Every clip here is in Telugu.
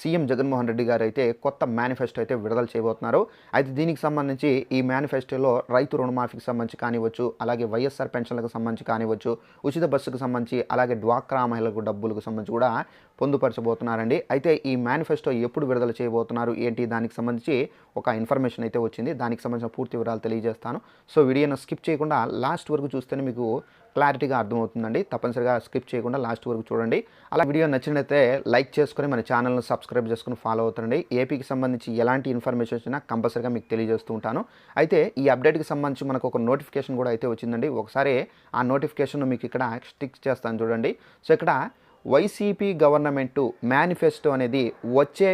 సీఎం జగన్మోహన్ రెడ్డి గారు అయితే కొత్త మేనిఫెస్టో అయితే విడుదల చేయబోతున్నారు. అయితే దీనికి సంబంధించి ఈ మేనిఫెస్టోలో రైతు రుణమాఫీకి సంబంధించి కానివచ్చు అలాగే వైఎస్ఆర్ పెన్షన్లకు సంబంధించి కానివచ్చు ఉచిత బస్సుకు సంబంధించి అలాగే డ్వాక్రా మహిళలకు డబ్బులకు సంబంధించి కూడా పొందుపరచబోతున్నారండి. అయితే ఈ మేనిఫెస్టో ఎప్పుడు విడుదల చేయబోతున్నారు ఏంటి దానికి సంబంధించి ఒక ఇన్ఫర్మేషన్ అయితే వచ్చింది. దానికి సంబంధించిన పూర్తి వివరాలు తెలియజేస్తాను. సో వీడియోను స్కిప్ చేయకుండా లాస్ట్ వరకు చూస్తేనే మీకు క్లారిటీగా అర్థమవుతుందండి. తప్పనిసరిగా స్కిప్ చేయకుండా లాస్ట్ వరకు చూడండి. అలా వీడియో నచ్చినట్లయితే లైక్ చేసుకుని మన ఛానల్ను సబ్స్క్రైబ్ చేసుకుని ఫాలో అవుతుండండి. ఏపీకి సంబంధించి ఎలాంటి ఇన్ఫర్మేషన్ వచ్చినా కంపల్సరీగా మీకు తెలియజేస్తూ ఉంటాను. అయితే ఈ అప్డేట్కి సంబంధించి మనకు ఒక నోటిఫికేషన్ కూడా అయితే వచ్చిందండి. ఒకసారి ఆ నోటిఫికేషన్ మీకు ఇక్కడ స్టిక్ చేస్తాను చూడండి. సో ఇక్కడ వైసీపీ గవర్నమెంటు మేనిఫెస్టో అనేది వచ్చే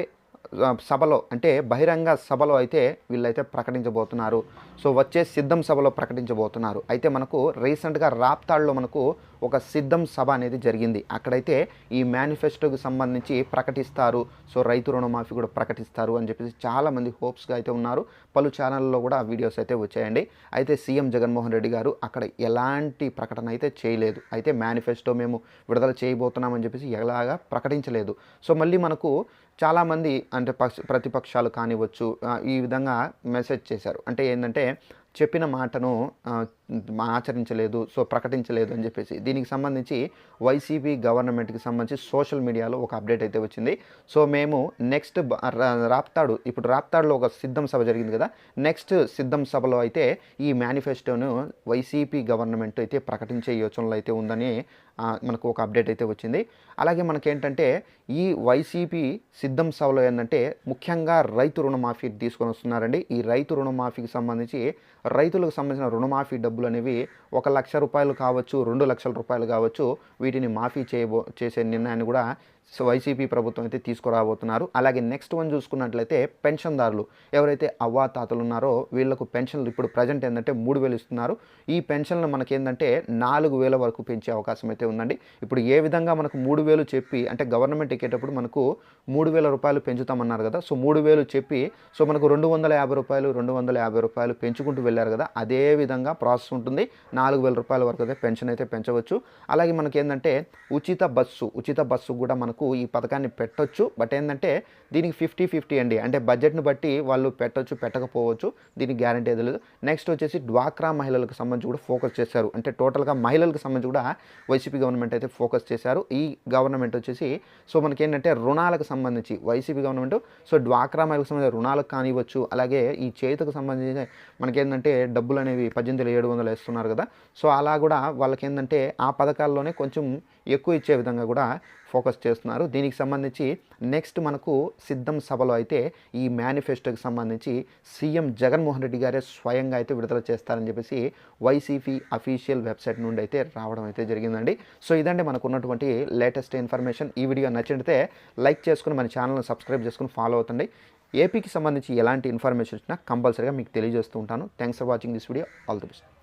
సభలో అంటే బహిరంగ సభలో అయితే వీళ్ళైతే ప్రకటించబోతున్నారు. సో వచ్చే సిద్ధం సభలో ప్రకటించబోతున్నారు. అయితే మనకు రీసెంట్గా రాప్తాడ్లో మనకు ఒక సిద్ధం సభ అనేది జరిగింది. అక్కడైతే ఈ మేనిఫెస్టోకి సంబంధించి ప్రకటిస్తారు. సో రైతు రుణమాఫీ కూడా ప్రకటిస్తారు అని చెప్పేసి చాలామంది హోప్స్గా అయితే ఉన్నారు. పలు ఛానల్లో కూడా వీడియోస్ అయితే వచ్చాయండి. అయితే సీఎం జగన్మోహన్ రెడ్డి గారు అక్కడ ఎలాంటి ప్రకటన అయితే చేయలేదు. అయితే మేనిఫెస్టో మేము విడుదల చేయబోతున్నామని చెప్పేసి ఎలాగా ప్రకటించలేదు. సో మళ్ళీ మనకు చాలామంది అంటే పక్ష ప్రతిపక్షాలు కానివచ్చు ఈ విధంగా మెసేజ్ చేశారు. అంటే ఏంటంటే చెప్పిన మాటను ఆచరించలేదు సో ప్రకటించలేదు అని చెప్పేసి. దీనికి సంబంధించి వైసీపీ గవర్నమెంట్కి సంబంధించి సోషల్ మీడియాలో ఒక అప్డేట్ అయితే వచ్చింది. సో మేము నెక్స్ట్ రాప్తాడు ఇప్పుడు రాప్తాడులో ఒక సిద్ధం సభ జరిగింది కదా నెక్స్ట్ సిద్ధం సభలో అయితే ఈ మేనిఫెస్టోను వైసీపీ గవర్నమెంట్ అయితే ప్రకటించే యోచనలో అయితే ఉందని మనకు ఒక అప్డేట్ అయితే వచ్చింది. అలాగే మనకేంటంటే ఈ వైసీపీ సిద్ధం సభలో ఏంటంటే ముఖ్యంగా రైతు రుణమాఫీ తీసుకొని వస్తున్నారండి. ఈ రైతు రుణమాఫీకి సంబంధించి రైతులకు సంబంధించిన రుణమాఫీ డబ్బులు అనేవి ఒక లక్ష రూపాయలు కావచ్చు రెండు లక్షల రూపాయలు కావచ్చు వీటిని మాఫీ చేయబో చేసే నిర్ణయాన్ని కూడా సో వైసీపీ ప్రభుత్వం అయితే తీసుకురాబోతున్నారు. అలాగే నెక్స్ట్ వన్ చూసుకున్నట్లయితే పెన్షన్దారులు ఎవరైతే అవ్వాతాతలు ఉన్నారో వీళ్ళకు పెన్షన్లు ఇప్పుడు ప్రజెంట్ ఏంటంటే మూడు వేలు ఇస్తున్నారు. ఈ పెన్షన్లు మనకేంటంటే నాలుగు వేల వరకు పెంచే అవకాశం అయితే ఉందండి. ఇప్పుడు ఏ విధంగా మనకు మూడు వేలు చెప్పి అంటే గవర్నమెంట్ ఎక్కేటప్పుడు మనకు మూడు వేల రూపాయలు పెంచుతామన్నారు కదా సో మూడు వేలు చెప్పి సో మనకు రెండు వందల యాభై రూపాయలు రెండు వందల యాభై రూపాయలు పెంచుకుంటూ వెళ్ళారు కదా అదే విధంగా ప్రాసెస్ ఉంటుంది. నాలుగు వేల రూపాయల వరకు అయితే పెన్షన్ అయితే పెంచవచ్చు. అలాగే మనకి ఏంటంటే ఉచిత బస్సు ఉచిత బస్సు కూడా మనకు ఈ పథకాన్ని పెట్టొచ్చు. బట్ ఏంటంటే దీనికి ఫిఫ్టీ ఫిఫ్టీ అండి. అంటే బడ్జెట్ను బట్టి వాళ్ళు పెట్టొచ్చు పెట్టకపోవచ్చు దీనికి గ్యారంటీ ఏది లేదు. నెక్స్ట్ వచ్చేసి డ్వాక్రా మహిళలకు సంబంధించి కూడా ఫోకస్ చేశారు. అంటే టోటల్గా మహిళలకు సంబంధించి కూడా వైసీపీ గవర్నమెంట్ అయితే ఫోకస్ చేశారు. ఈ గవర్నమెంట్ వచ్చేసి సో మనకి ఏంటంటే రుణాలకు సంబంధించి వైసీపీ గవర్నమెంట్ సో డ్వాక్రా మహిళకు సంబంధించి రుణాలకు కానివ్వచ్చు అలాగే ఈ చేతికి సంబంధించి మనకేంటంటే డబ్బులు అనేవి పద్దెనిమిది ఏడు వందలు వేస్తున్నారు కదా. సో అలా కూడా వాళ్ళకి ఏంటంటే ఆ పథకాల్లోనే కొంచెం ఎక్కువ ఇచ్చే విధంగా కూడా ఫోకస్ చేస్తున్నారు. దీనికి సంబంధించి నెక్స్ట్ మనకు సిద్ధం సభలో అయితే ఈ మేనిఫెస్టోకి సంబంధించి సీఎం జగన్మోహన్ రెడ్డి గారే స్వయంగా అయితే విడుదల చేస్తారని చెప్పేసి వైసీపీ అఫీషియల్ వెబ్సైట్ నుండి అయితే రావడం అయితే జరిగిందండి. సో ఇదండి మనకు ఉన్నటువంటి లేటెస్ట్ ఇన్ఫర్మేషన్. ఈ వీడియో నచ్చితే లైక్ చేసుకుని మన ఛానల్ని సబ్స్క్రైబ్ చేసుకుని ఫాలో అవుతండి. ఏపీకి సంబంధించి ఎలాంటి ఇన్ఫర్మేషన్ వచ్చినా కంపల్సరీగా మీకు తెలియజేస్తూ ఉంటాను. Thanks for watching this video. All the best.